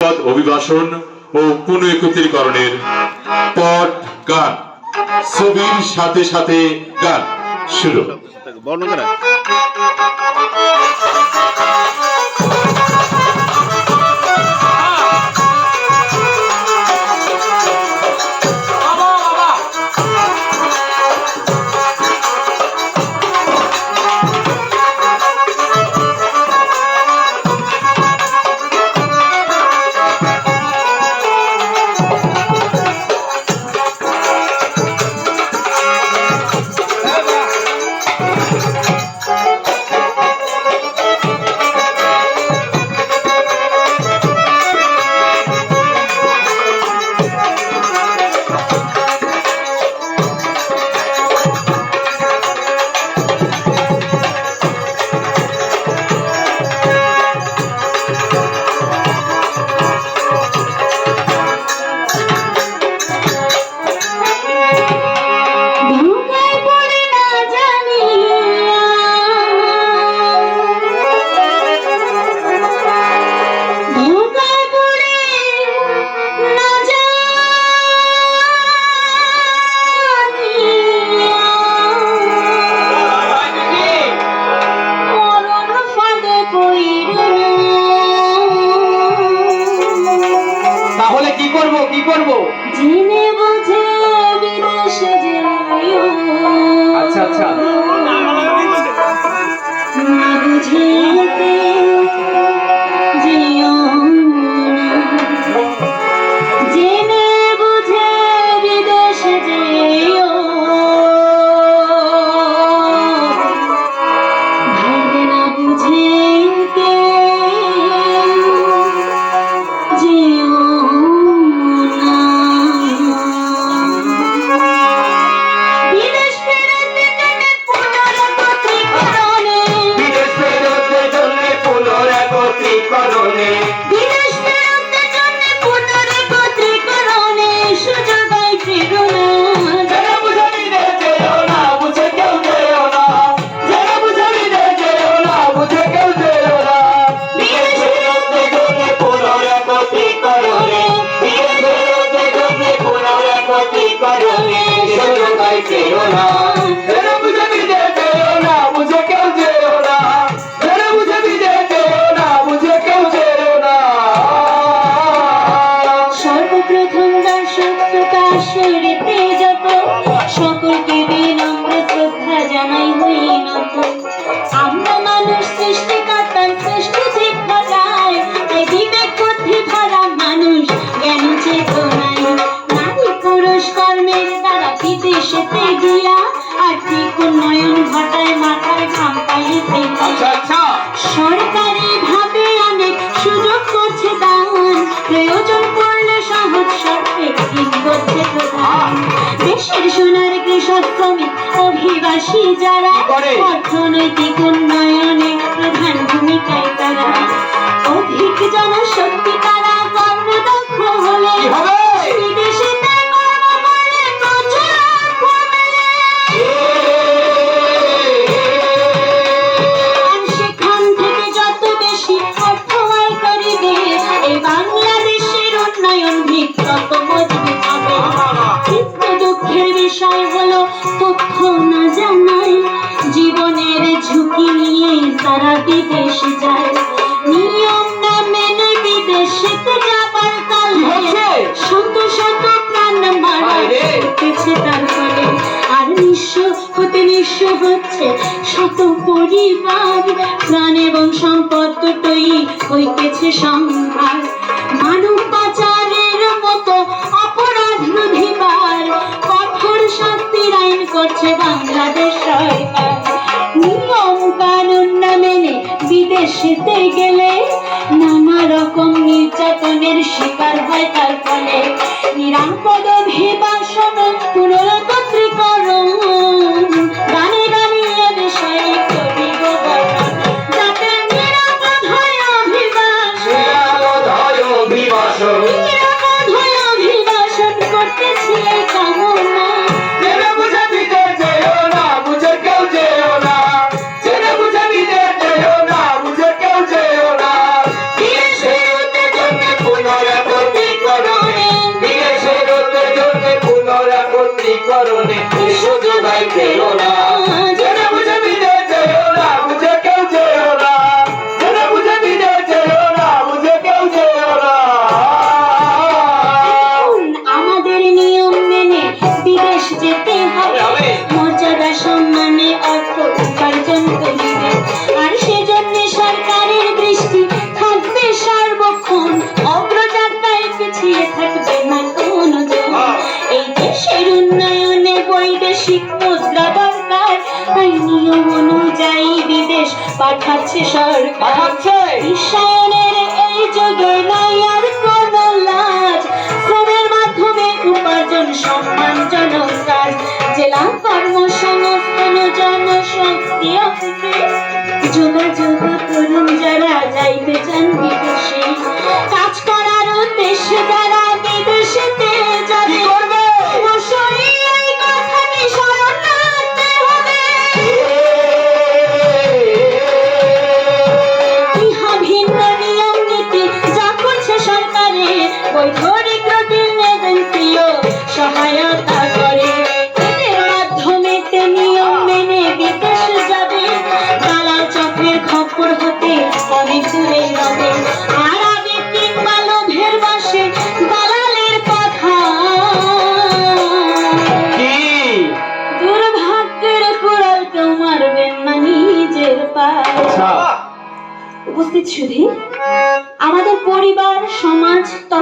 পদ অভিবাসন ও পুনঃএকত্রীকরণের পট গান। ছবির সাথে সাথে গান শুরু। করব? আচ্ছা আচ্ছা। প্রবাসী যারা অর্থনৈতিক উন্নয়নে প্রধান ভূমিকায় তারা। অধিক জনশক্তি তারা কর্মদক্ষ হলে তথ্য না জানায় জীবনের ঝুঁকি নিয়ে তারা বিদেশে যায়। নিয়ম না মেনে বিদেশে যাবার কালে শত শত প্রাণ মারা উঠেছে তারপরে আর নিঃস্ব হতে নিঃস্ব হচ্ছে শত পরিবার। প্রাণ এবং সম্পদ দুটোই হইতেছে সংহার মানব পাচারের মতো অপরাধ অধিকার করছে বাংলাদেশ নিয়ম কানুন না মেনে বিদেশেতে গেলে নানা রকম নির্যাতনের শিকার হয় তার ফলে। নিরাপদ অভিবাসন পুনরাপত্রিকর নিয়ম অনুযায়ী বিদেশ পাঠাচ্ছে সরকার। এই যুগে নাই আর কোন লাজ। মাধ্যমে উপার্জন সম্মানজনক কাজ জেলা কর্মসংস্থান জনশক্তি অফিসে। যোগাযোগ করুন যারা যাইতে চান বিদেশে।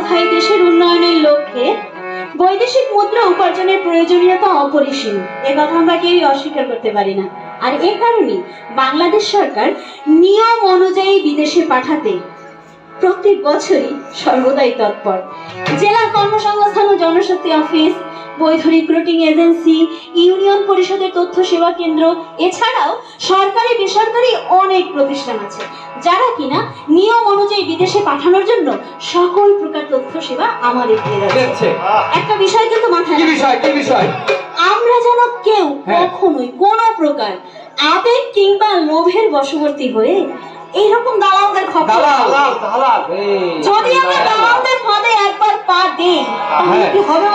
তথা দেশের উন্নয়নের লক্ষ্যে বৈদেশিক মুদ্রা উপার্জনের প্রয়োজনীয়তা অপরিসীম। এ কথা আমরা কেউই অস্বীকার করতে পারি না। আর এ কারণে বাংলাদেশ সরকার নিয়ম অনুযায়ী বিদেশে পাঠাতে প্রত্যেক বছরই সর্বদাই তৎপর। জেলা কর্মসংস্থান ও জনশক্তি অফিস বৈধ রিক্রুটিং এজেন্সি ইউনিয়ন পরিষদের তথ্য সেবা কেন্দ্র এছাড়াও সরকারি বেসরকারি অনেক প্রতিষ্ঠান আছে যারা কিনা নিয়ম অনুযায়ী বিদেশে পাঠানোর জন্য সকল প্রকার তথ্য সেবা আমাদের দিয়ে যাচ্ছে। একটা বিষয় কিন্তু মাথায় বিষয় কি বিষয়? আমরা যেন কেউ হ্যাঁ। কখনোই কোনো প্রকার আবেগ কিংবা লোভের বশবর্তী হয়ে এইরকম দালালদের খবর যদি আমরা দালালদের ফাঁদে একবার পা দিই তাহলে হ্যাঁ। কি হবে?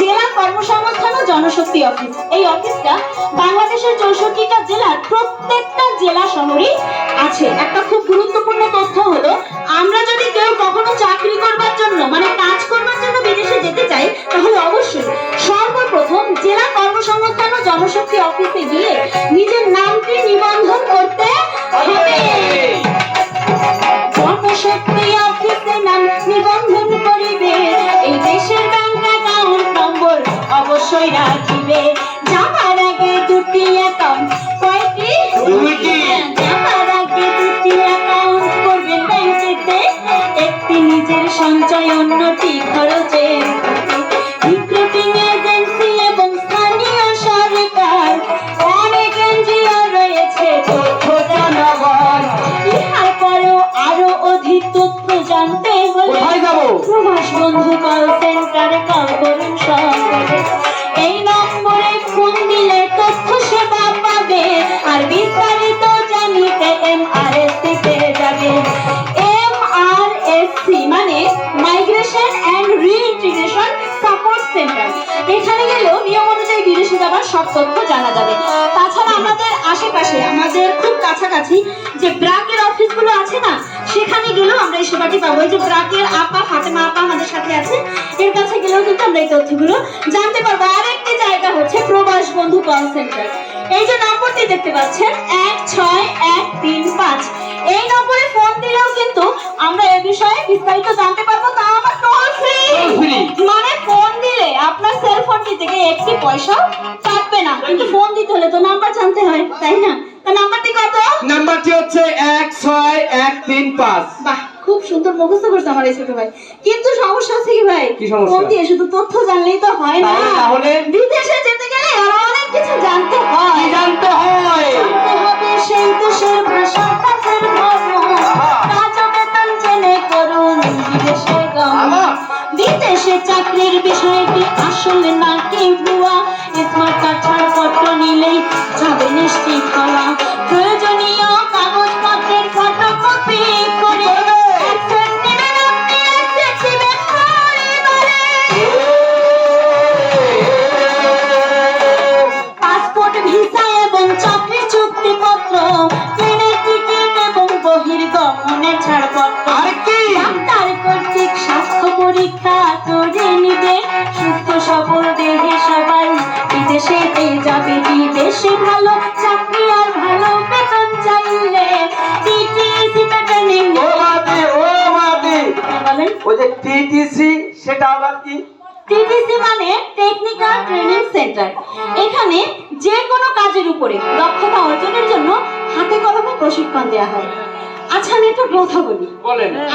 জেলা কর্মসংস্থান জনশক্তি অফিস। এই অফিসটা বাংলাদেশের চৌষট্টিটা জেলার প্রত্যেকটা জেলা শহরে আছে। একটা খুব গুরুত্বপূর্ণ তথ্য হলো, আমরা যদি কেউ কখনো চাকরি করবার জন্য মানে কাজ করবার জানা যাবে। তাছাড়া আমাদের আশেপাশে আমাদের খুব কাছাকাছি যে ব্রাকের অফিসগুলো আছে না সেখানে গেলেও আমরা এই সেবাটি পাবো। এই যে ব্রাকের আপা ফাতেমা আপা আমাদের সাথে আছে। এর কাছে গেলেও কিন্তু আমরা এই তথ্যগুলো জানতে পারব। আর একটি জায়গা হচ্ছে প্রবাস বন্ধু কল সেন্টার এই যে নম্বরটি দেখতে পাচ্ছেন এক ছয় এক তিন পাঁচ। এই নম্বরে ফোন দিলেও কিন্তু আমরা এ বিষয়ে বিস্তারিত জানতে পারব। তা আমার টোল ফ্রি মানে ফোন দিলে না কিন্তু ফোন দিতে হলে তো নাম্বার জানতে হয় তাই না? তা নাম্বারটি কত? নাম্বারটি হচ্ছে এক ছয় এক তিন পাঁচ। বাহ খুব সুন্দর মুখস্থ করছে আমার এই ছোট ভাই। কিন্তু সমস্যা আছে কি ভাই? কি সমস্যা? ফোন দিয়ে শুধু তথ্য জানলেই তো হয় না। তাহলে-? বিদেশে যেতে গেলে আরও অনেক কিছু জানতে হয়। কি জানতে হয়? জানতে হবে সেই দেশের ভাষা ওই যে টিটিসি সেটা আবার কি? টিটিসি মানে টেকনিক্যাল ট্রেনিং সেন্টার এখানে যে কোনো কাজের উপরে দক্ষতা অর্জনের জন্য হাতে কলমে প্রশিক্ষণ দেওয়া হয়। আচ্ছা আমি একটা কথা বলি।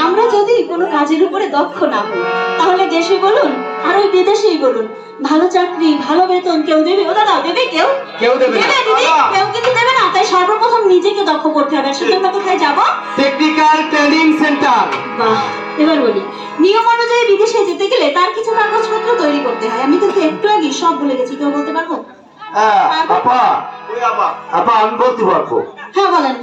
আমরা যদি কোনো কাজের উপরে দক্ষ না হই তাহলে দেশে বলুন আর ওই বিদেশেই বলুন। ভালো চাকরি ভালো বেতন কেউ দেবে? ও দাদা দেবে কেউ? কেউ দেবে না। দেবে দিদি। কেউ কিন্তু দেবে না তাই সর্বপ্রথম নিজেকে দক্ষ করতে হবে। সেজন্য কোথায় যাব? টেকনিক্যাল ট্রেনিং সেন্টার বাহ এবার বলি। নিয়ম অনুযায়ী বিদেশে যেতে গেলে তার কিছু কাগজপত্র তৈরি করতে হয়। আমি কিন্তু একটু আগে সব বলে গেছি কেউ বলতে পারব? আপা। আপা আমি বলতে পারব। হ্যাঁ বলেন।